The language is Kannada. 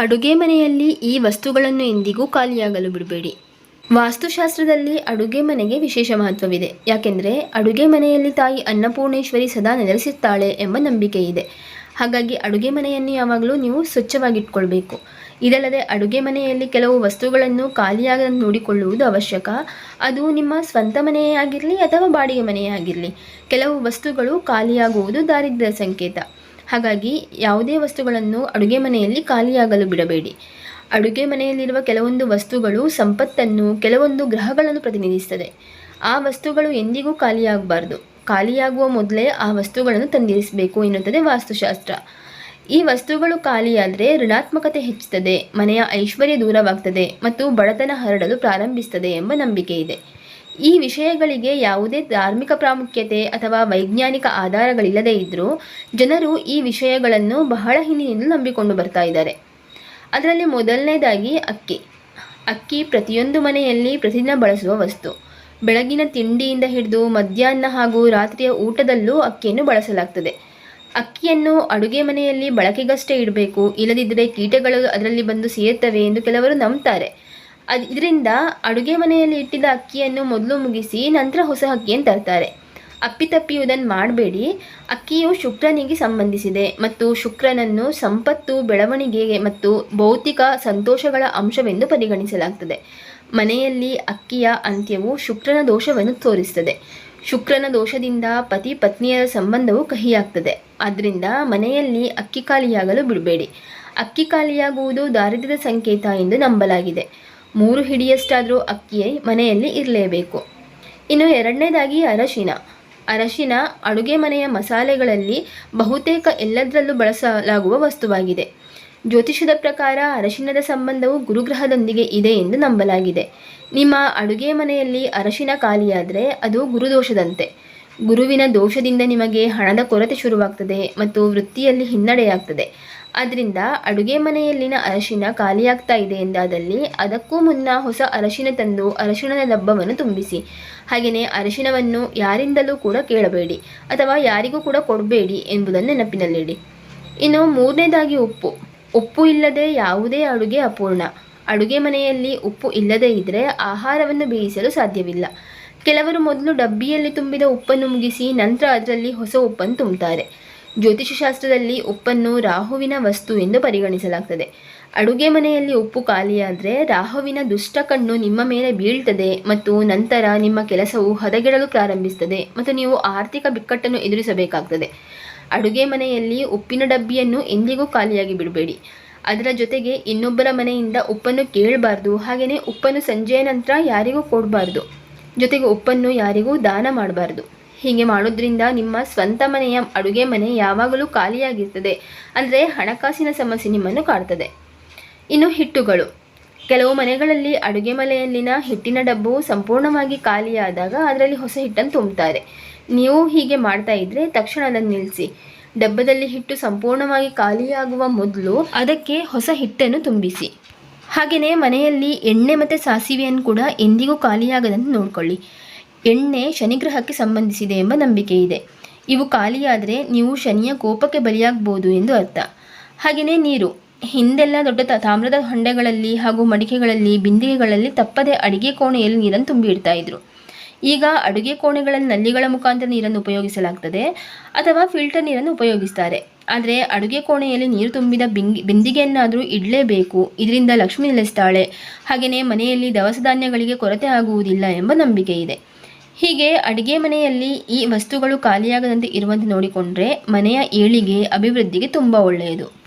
ಅಡುಗೆ ಮನೆಯಲ್ಲಿ ಈ ವಸ್ತುಗಳನ್ನು ಎಂದಿಗೂ ಖಾಲಿಯಾಗಲು ಬಿಡಬೇಡಿ. ವಾಸ್ತುಶಾಸ್ತ್ರದಲ್ಲಿ ಅಡುಗೆ ಮನೆಗೆ ವಿಶೇಷ ಮಹತ್ವವಿದೆ. ಯಾಕೆಂದರೆ ಅಡುಗೆ ಮನೆಯಲ್ಲಿ ತಾಯಿ ಅನ್ನಪೂರ್ಣೇಶ್ವರಿ ಸದಾ ನೆಲೆಸುತ್ತಾಳೆ ಎಂಬ ನಂಬಿಕೆ ಇದೆ ಹಾಗಾಗಿ ಅಡುಗೆ ಮನೆಯನ್ನು ಯಾವಾಗಲೂ ನೀವು ಸ್ವಚ್ಛವಾಗಿಟ್ಕೊಳ್ಬೇಕು. ಇದಲ್ಲದೆ ಅಡುಗೆ ಮನೆಯಲ್ಲಿ ಕೆಲವು ವಸ್ತುಗಳನ್ನು ಖಾಲಿಯಾಗ ನೋಡಿಕೊಳ್ಳುವುದು ಅವಶ್ಯಕ. ಅದು ನಿಮ್ಮ ಸ್ವಂತ ಮನೆಯೇ ಆಗಿರಲಿ ಅಥವಾ ಬಾಡಿಗೆ ಮನೆಯೇ ಆಗಿರಲಿ. ಕೆಲವು ವಸ್ತುಗಳು ಖಾಲಿಯಾಗುವುದು ದಾರಿದ್ರ್ಯ ಸಂಕೇತ. ಹಾಗಾಗಿ ಯಾವುದೇ ವಸ್ತುಗಳನ್ನು ಅಡುಗೆ ಮನೆಯಲ್ಲಿ ಖಾಲಿಯಾಗಲು ಬಿಡಬೇಡಿ. ಅಡುಗೆ ಮನೆಯಲ್ಲಿರುವ ಕೆಲವೊಂದು ವಸ್ತುಗಳು ಸಂಪತ್ತನ್ನು, ಕೆಲವೊಂದು ಗ್ರಹಗಳನ್ನು ಪ್ರತಿನಿಧಿಸುತ್ತದೆ. ಆ ವಸ್ತುಗಳು ಎಂದಿಗೂ ಖಾಲಿಯಾಗಬಾರ್ದು. ಖಾಲಿಯಾಗುವ ಮೊದಲೇ ಆ ವಸ್ತುಗಳನ್ನು ತಂದಿರಿಸಬೇಕು ಎನ್ನುತ್ತದೆ ವಾಸ್ತುಶಾಸ್ತ್ರ. ಈ ವಸ್ತುಗಳು ಖಾಲಿಯಾದರೆ ಋಣಾತ್ಮಕತೆ ಹೆಚ್ಚುತ್ತದೆ, ಮನೆಯ ಐಶ್ವರ್ಯ ದೂರವಾಗ್ತದೆ ಮತ್ತು ಬಡತನ ಹರಡಲು ಪ್ರಾರಂಭಿಸ್ತದೆ ಎಂಬ ನಂಬಿಕೆ ಇದೆ ಈ ವಿಷಯಗಳಿಗೆ ಯಾವುದೇ ಧಾರ್ಮಿಕ ಪ್ರಾಮುಖ್ಯತೆ ಅಥವಾ ವೈಜ್ಞಾನಿಕ ಆಧಾರಗಳಿಲ್ಲದೇ ಇದ್ದರೂ ಜನರು ಈ ವಿಷಯಗಳನ್ನು ಬಹಳ ಹಿಂದಿನಿಂದ ನಂಬಿಕೊಂಡು ಬರ್ತಾ ಇದ್ದಾರೆ. ಅದರಲ್ಲಿ ಮೊದಲನೇದಾಗಿ ಅಕ್ಕಿ. ಅಕ್ಕಿ ಪ್ರತಿಯೊಂದು ಮನೆಯಲ್ಲಿ ಪ್ರತಿದಿನ ಬಳಸುವ ವಸ್ತು. ಬೆಳಗಿನ ತಿಂಡಿಯಿಂದ ಹಿಡಿದು ಮಧ್ಯಾಹ್ನ ಹಾಗೂ ರಾತ್ರಿಯ ಊಟದಲ್ಲೂ ಅಕ್ಕಿಯನ್ನು ಬಳಸಲಾಗ್ತದೆ. ಅಕ್ಕಿಯನ್ನು ಅಡುಗೆ ಮನೆಯಲ್ಲಿ ಬಳಕೆಗಷ್ಟೇ ಇಡಬೇಕು, ಇಲ್ಲದಿದ್ದರೆ ಕೀಟಗಳು ಅದರಲ್ಲಿ ಬಂದು ಸೇರ್ತವೆ ಎಂದು ಕೆಲವರು ನಂಬ್ತಾರೆ. ಅದು ಇದರಿಂದ ಅಡುಗೆ ಮನೆಯಲ್ಲಿ ಇಟ್ಟಿದ್ದ ಅಕ್ಕಿಯನ್ನು ಮೊದಲು ಮುಗಿಸಿ ನಂತರ ಹೊಸ ಅಕ್ಕಿಯನ್ನು ತರ್ತಾರೆ. ಅಪ್ಪಿತಪ್ಪಿಯುವುದನ್ನು ಮಾಡಬೇಡಿ. ಅಕ್ಕಿಯು ಶುಕ್ರನಿಗೆ ಸಂಬಂಧಿಸಿದೆ ಮತ್ತು ಶುಕ್ರನನ್ನು ಸಂಪತ್ತು, ಬೆಳವಣಿಗೆ ಮತ್ತು ಭೌತಿಕ ಸಂತೋಷಗಳ ಅಂಶವೆಂದು ಪರಿಗಣಿಸಲಾಗ್ತದೆ. ಮನೆಯಲ್ಲಿ ಅಕ್ಕಿಯ ಅಂತ್ಯವು ಶುಕ್ರನ ದೋಷವನ್ನು ತೋರಿಸ್ತದೆ. ಶುಕ್ರನ ದೋಷದಿಂದ ಪತಿ ಪತ್ನಿಯರ ಸಂಬಂಧವು ಕಹಿಯಾಗ್ತದೆ. ಆದ್ದರಿಂದ ಮನೆಯಲ್ಲಿ ಅಕ್ಕಿ ಖಾಲಿಯಾಗಲು ಬಿಡಬೇಡಿ. ಅಕ್ಕಿ ಖಾಲಿಯಾಗುವುದು ದಾರಿದ್ರ್ಯದ ಸಂಕೇತ ಎಂದು ನಂಬಲಾಗಿದೆ. ಮೂರು ಹಿಡಿಯಷ್ಟಾದರೂ ಅಕ್ಕಿ ಮನೆಯಲ್ಲಿ ಇರಲೇಬೇಕು. ಇನ್ನು ಎರಡನೇದಾಗಿ ಅರಶಿನ. ಅರಶಿನ ಅಡುಗೆ ಮನೆಯ ಮಸಾಲೆಗಳಲ್ಲಿ ಬಹುತೇಕ ಎಲ್ಲದರಲ್ಲೂ ಬಳಸಲಾಗುವ ವಸ್ತುವಾಗಿದೆ. ಜ್ಯೋತಿಷದ ಪ್ರಕಾರ ಅರಶಿನದ ಸಂಬಂಧವು ಗುರುಗ್ರಹದೊಂದಿಗೆ ಇದೆ ಎಂದು ನಂಬಲಾಗಿದೆ. ನಿಮ್ಮ ಅಡುಗೆ ಮನೆಯಲ್ಲಿ ಅರಶಿನ ಖಾಲಿಯಾದರೆ ಅದು ಗುರುದೋಷದಂತೆ. ಗುರುವಿನ ದೋಷದಿಂದ ನಿಮಗೆ ಹಣದ ಕೊರತೆ ಶುರುವಾಗ್ತದೆ ಮತ್ತು ವೃತ್ತಿಯಲ್ಲಿ ಹಿನ್ನಡೆಯಾಗ್ತದೆ. ಆದ್ದರಿಂದ ಅಡುಗೆ ಮನೆಯಲ್ಲಿನ ಅರಶಿನ ಖಾಲಿಯಾಗ್ತಾ ಇದೆ ಎಂದಾದಲ್ಲಿ ಅದಕ್ಕೂ ಮುನ್ನ ಹೊಸ ಅರಶಿನ ತಂದು ಅರಶಿಣದ ಡಬ್ಬವನ್ನು ತುಂಬಿಸಿ. ಹಾಗೆಯೇ ಅರಶಿನವನ್ನು ಯಾರಿಂದಲೂ ಕೂಡ ಕೇಳಬೇಡಿ ಅಥವಾ ಯಾರಿಗೂ ಕೂಡ ಕೊಡಬೇಡಿ ಎಂಬುದನ್ನು ನೆನಪಿನಲ್ಲಿಡಿ. ಇನ್ನು ಮೂರನೇದಾಗಿ ಉಪ್ಪು. ಉಪ್ಪು ಇಲ್ಲದೆ ಯಾವುದೇ ಅಡುಗೆ ಅಪೂರ್ಣ. ಅಡುಗೆ ಮನೆಯಲ್ಲಿ ಉಪ್ಪು ಇಲ್ಲದೇ ಇದ್ದರೆ ಆಹಾರವನ್ನು ಬೇಯಿಸಲು ಸಾಧ್ಯವಿಲ್ಲ. ಕೆಲವರು ಮೊದಲು ಡಬ್ಬಿಯಲ್ಲಿ ತುಂಬಿದ ಉಪ್ಪನ್ನು ಮುಗಿಸಿ ನಂತರ ಅದರಲ್ಲಿ ಹೊಸ ಉಪ್ಪನ್ನು ತುಂಬುತ್ತಾರೆ ಜ್ಯೋತಿಷಶಾಸ್ತ್ರದಲ್ಲಿ ಉಪ್ಪನ್ನು ರಾಹುವಿನ ವಸ್ತು ಎಂದು ಪರಿಗಣಿಸಲಾಗ್ತದೆ. ಅಡುಗೆ ಮನೆಯಲ್ಲಿ ಉಪ್ಪು ಖಾಲಿಯಾದರೆ ರಾಹುವಿನ ದುಷ್ಟ ಕಣ್ಣು ನಿಮ್ಮ ಮೇಲೆ ಬೀಳ್ತದೆ ಮತ್ತು ನಂತರ ನಿಮ್ಮ ಕೆಲಸವು ಹದಗೆಡಲು ಪ್ರಾರಂಭಿಸ್ತದೆ ಮತ್ತು ನೀವು ಆರ್ಥಿಕ ಬಿಕ್ಕಟ್ಟನ್ನು ಎದುರಿಸಬೇಕಾಗ್ತದೆ. ಅಡುಗೆ ಮನೆಯಲ್ಲಿ ಉಪ್ಪಿನ ಡಬ್ಬಿಯನ್ನು ಎಂದಿಗೂ ಖಾಲಿಯಾಗಿ ಬಿಡಬೇಡಿ. ಅದರ ಜೊತೆಗೆ ಇನ್ನೊಬ್ಬರ ಮನೆಯಿಂದ ಉಪ್ಪನ್ನು ಕೇಳಬಾರ್ದು, ಹಾಗೆಯೇ ಉಪ್ಪನ್ನು ಸಂಜೆಯ ನಂತರ ಯಾರಿಗೂ ಕೊಡಬಾರ್ದು. ಜೊತೆಗೆ ಉಪ್ಪನ್ನು ಯಾರಿಗೂ ದಾನ ಮಾಡಬಾರ್ದು. ಹೀಗೆ ಮಾಡೋದ್ರಿಂದ ನಿಮ್ಮ ಸ್ವಂತ ಮನೆಯ ಅಡುಗೆ ಮನೆ ಯಾವಾಗಲೂ ಖಾಲಿಯಾಗಿರ್ತದೆ. ಅಂದರೆ ಹಣಕಾಸಿನ ಸಮಸ್ಯೆ ನಿಮ್ಮನ್ನು ಕಾಡ್ತದೆ. ಇನ್ನು ಹಿಟ್ಟುಗಳು. ಕೆಲವು ಮನೆಗಳಲ್ಲಿ ಅಡುಗೆ ಮನೆಯಲ್ಲಿನ ಹಿಟ್ಟಿನ ಡಬ್ಬು ಸಂಪೂರ್ಣವಾಗಿ ಖಾಲಿಯಾದಾಗ ಅದರಲ್ಲಿ ಹೊಸ ಹಿಟ್ಟನ್ನು ತುಂಬುತ್ತಾರೆ ನೀವು ಹೀಗೆ ಮಾಡ್ತಾ ಇದ್ದರೆ ತಕ್ಷಣ ಅದನ್ನು ನಿಲ್ಲಿಸಿ ಡಬ್ಬದಲ್ಲಿ ಹಿಟ್ಟು ಸಂಪೂರ್ಣವಾಗಿ ಖಾಲಿಯಾಗುವ ಮೊದಲು ಅದಕ್ಕೆ ಹೊಸ ಹಿಟ್ಟನ್ನು ತುಂಬಿಸಿ. ಹಾಗೆಯೇ ಮನೆಯಲ್ಲಿ ಎಣ್ಣೆ ಮತ್ತು ಸಾಸಿವೆಯನ್ನು ಕೂಡ ಎಂದಿಗೂ ಖಾಲಿಯಾಗದಂತೆ ನೋಡಿಕೊಳ್ಳಿ. ಎಣ್ಣೆ ಶನಿಗ್ರಹಕ್ಕೆ ಸಂಬಂಧಿಸಿದೆ ಎಂಬ ನಂಬಿಕೆ ಇದೆ. ಇವು ಖಾಲಿಯಾದರೆ ನೀವು ಶನಿಯ ಕೋಪಕ್ಕೆ ಬಲಿಯಾಗಬಹುದು ಎಂದು ಅರ್ಥ. ಹಾಗೆಯೇ ನೀರು. ಹಿಂದೆಲ್ಲ ದೊಡ್ಡ ತಾಮ್ರದ ಹೊಂಡೆಗಳಲ್ಲಿ ಹಾಗೂ ಮಡಿಕೆಗಳಲ್ಲಿ, ಬಿಂದಿಗೆಗಳಲ್ಲಿ ತಪ್ಪದೆ ಅಡಿಗೆ ಕೋಣೆಯಲ್ಲಿ ನೀರನ್ನು ತುಂಬಿ ಇಡ್ತಾ ಇದ್ರು. ಈಗ ಅಡುಗೆ ಕೋಣೆಗಳಲ್ಲಿ ನಲ್ಲಿಗಳ ಮುಖಾಂತರ ನೀರನ್ನು ಉಪಯೋಗಿಸಲಾಗ್ತದೆ ಅಥವಾ ಫಿಲ್ಟರ್ ನೀರನ್ನು ಉಪಯೋಗಿಸ್ತಾರೆ. ಆದರೆ ಅಡುಗೆ ಕೋಣೆಯಲ್ಲಿ ನೀರು ತುಂಬಿದ ಬಿಂಗಿ, ಬಿಂದಿಗೆಯನ್ನಾದರೂ ಇಡಲೇಬೇಕು. ಇದರಿಂದ ಲಕ್ಷ್ಮಿ ನೆಲೆಸ್ತಾಳೆ. ಹಾಗೆಯೇ ಮನೆಯಲ್ಲಿ ದವಸ ಧಾನ್ಯಗಳಿಗೆ ಕೊರತೆ ಆಗುವುದಿಲ್ಲ ಎಂಬ ನಂಬಿಕೆ ಇದೆ. ಹೀಗೆ ಅಡುಗೆ ಮನೆಯಲ್ಲಿ ಈ ವಸ್ತುಗಳು ಖಾಲಿಯಾಗದಂತೆ ಇರುವಂತೆ ನೋಡಿಕೊಂಡ್ರೆ ಮನೆಯ ಏಳಿಗೆ ಅಭಿವೃದ್ಧಿಗೆ ತುಂಬ ಒಳ್ಳೆಯದು.